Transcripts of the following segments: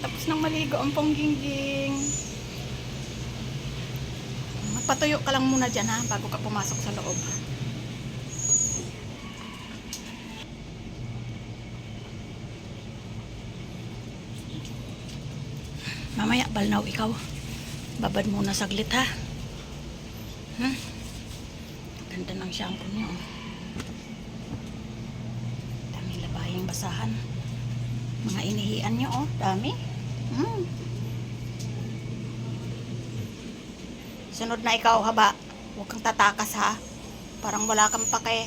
Tapos nang maligo ang ponggingging. Magpatuyo ka lang muna dyan ha, bago ka pumasok sa loob. Mamaya, balnaw ikaw. Babad muna saglit ha. Hmm? Ganda ng shampoo niyo. oh. Dami labayang basahan. Mga inihian niyo oh, dami. Hmm. Sunod na ikaw haba. Huwag kang tatakas ha. Parang wala kang pake.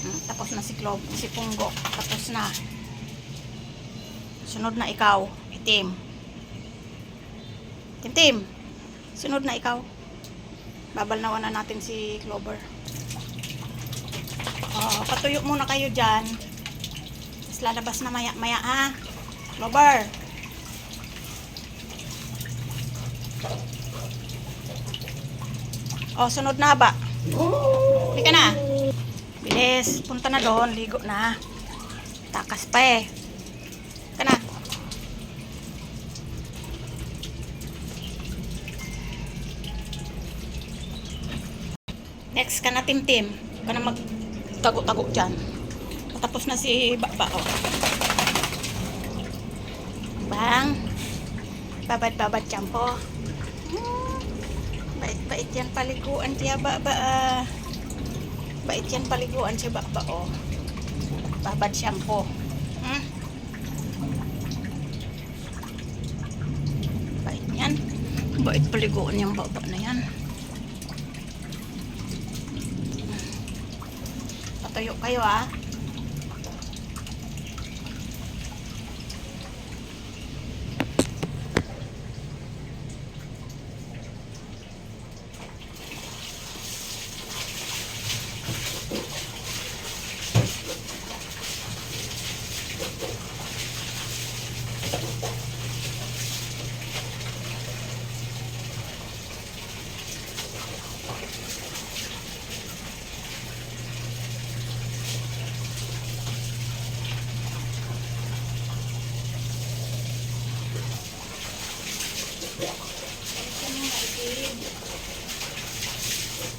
Hmm, tapos na si Clove, si Punggo. Tapos na. Sunod na ikaw, itim. Tim-tim. Sunod na ikaw. Babalnawan na natin si Clover. Oh, patuyo muna kayo dyan. Tapos lalabas na maya-maya ha. Clover. Oh, sunod na ba? Hindi ka na. Bilis. Punta na doon. Ligo na. Takas pa eh. Ka na. Next ka na, Tim-Tim. Huwag ka na magtago-tago dyan. Tapos na si Baba. Oh. Bang. Babad-babad champo. Hmm. Bait-bait yan paliguan siya Baba. ah. Bait yan paliguan siya Baba. Oh. Babad shampoo. Hmm? Bait yan. Bait paliguan yung baba na yan. Patuyo kayo ah.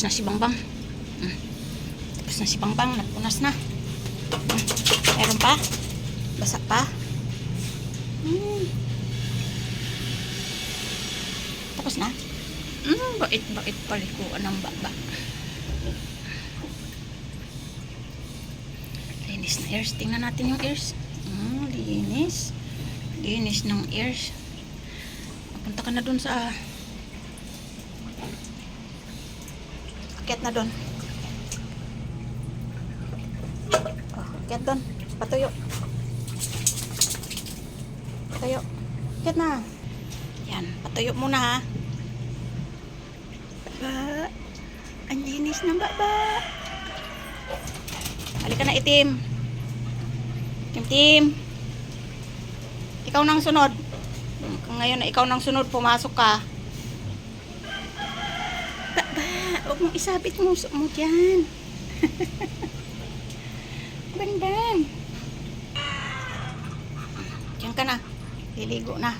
Tapos na si Bangbang. Hmm. Tapos na si Bangbang. Nagpunas na. Hmm. Meron pa? Basa pa? Hmm. Tapos na? Hmm, bait-bait palikuan ng baba. Linis na ears. Tingnan natin yung ears. Hmm, linis. Linis ng ears. Punta ka na dun sa... Akyat na dun. Oh, akyat dun. Patuyo. Patuyo. Akyat na. Yan, patuyo muna ha. Baba. Ang linis ng baba. Halika na itim. Tim Tim. Ikaw nang sunod. Ngayon na ikaw nang sunod, pumasok ka. Ba, ba, huwag mong isabit mo mo dyan. ban, ban. Diyan ka na. Liligo na.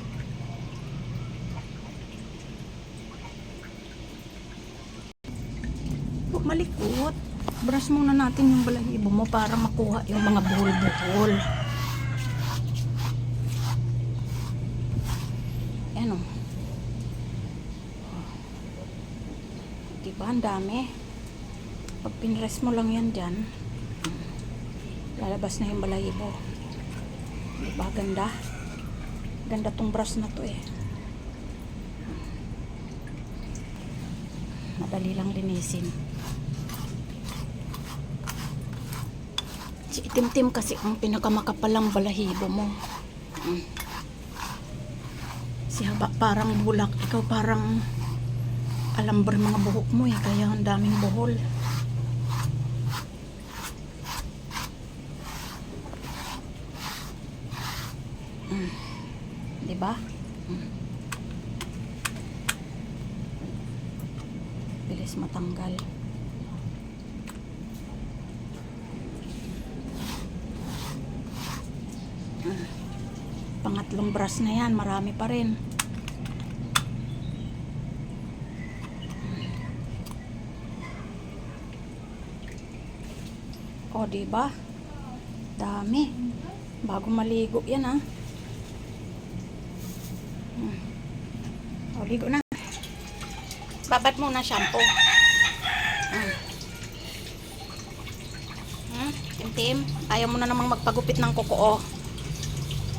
Malikot. Brush muna natin yung balahibo mo para makuha yung mga buhol-buhol. Ayan o. Diba, ang dami. Pag pinrest mo lang yan dyan, lalabas na yung balahibo. Diba, ganda? Ganda tong brush na to eh. Madali lang linisin. Si itim-tim kasi ang pinakamakapalang balahibo mo. Mm. Si haba parang bulak. Ikaw parang alambre mga buhok mo eh. Kaya ang daming buhol. Mm. Diba? Mm. Bilis matanggal. Mm. Pangatlong brush na yan, marami pa rin. O, di ba? Dami. Bago maligo yan, ha? Hmm. O, ligo na. Babad muna shampoo. Hmm. Hmm, tim-tim. Ayaw mo na namang magpagupit ng kuko, oh.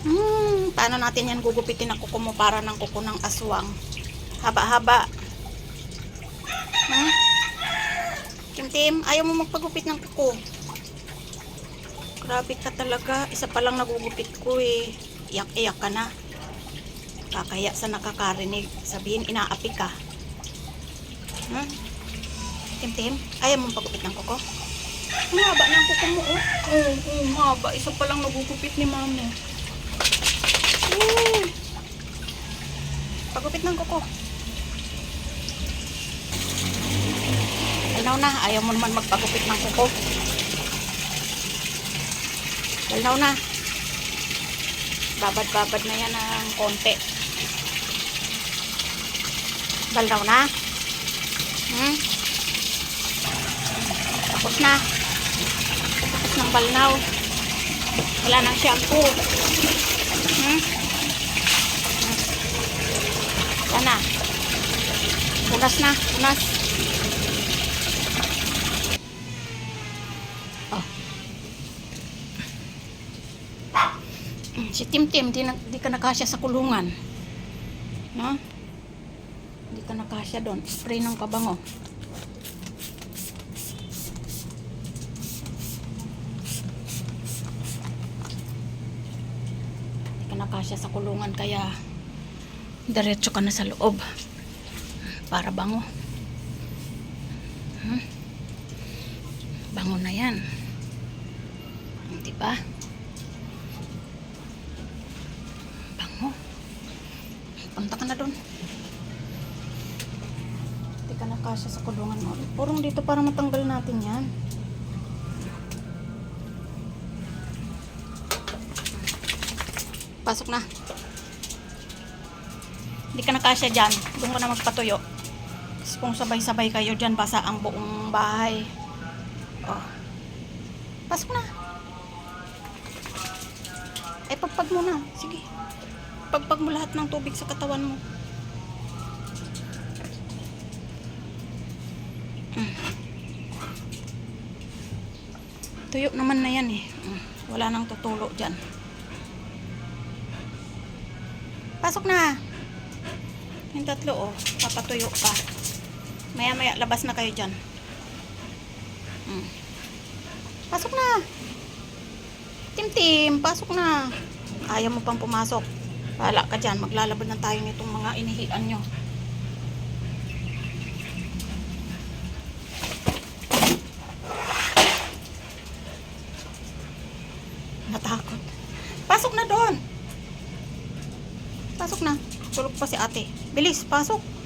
Hmm, paano natin yan gugupitin ang kuko mo para ng kuko ng aswang? Haba-haba. Hmm? Tim-tim, ayaw mo magpagupit ng kuko. Grabe ka talaga. Isa pa lang nagugupit ko eh. Iyak-iyak ka na. Kakaya sa nakakarinig. Sabihin, inaapi ka. Hmm? Tim-tim, ayaw mo pagupit ng kuko? Ang haba ng kuko mo, oh. Oo, oh, oh, haba. Isa pa lang nagugupit ni mama. Woo! Pagupit ng kuko. Dalnaw na. Ayaw mo naman magpagupit ng kuko. Dalnaw na. Babad-babad na yan ng konti. Dalnaw na. Hmm? Tapos na. Tapos ng balnaw. Wala nang shampoo. Hmm? Yan na. Unas na. Unas. Si Tim Tim, di, na, di ka nakasya sa kulungan. No? Di ka nakasya doon. Spray ng pabango. Di ka nakasya sa kulungan kaya diretso ka na sa loob para bango hmm? bango na yan di ba bango punta ka na doon di ka nakasya sa kulungan mo purong dito para matanggal natin yan pasok na hindi ka nakasya dyan doon ka na magpatuyo Tapos Kung sabay-sabay kayo dyan, basa ang buong bahay. Oh. Pasok na. Ay, pagpag mo na. Sige. Pagpag mo lahat ng tubig sa katawan mo. Tuyo naman na yan eh. Wala nang tutulo dyan. Pasok na. Yung tatlo oh. Papatuyo pa. Maya maya labas na kayo dyan. Mm. Pasok na. Tim-tim, pasok na. Ayaw mo pang pumasok. Bahala ka dyan. Maglalabad na tayo nitong mga inihian nyo. Natakot. Pasok na doon. Pasok na. Tulog pa si ate. Bilis, pasok.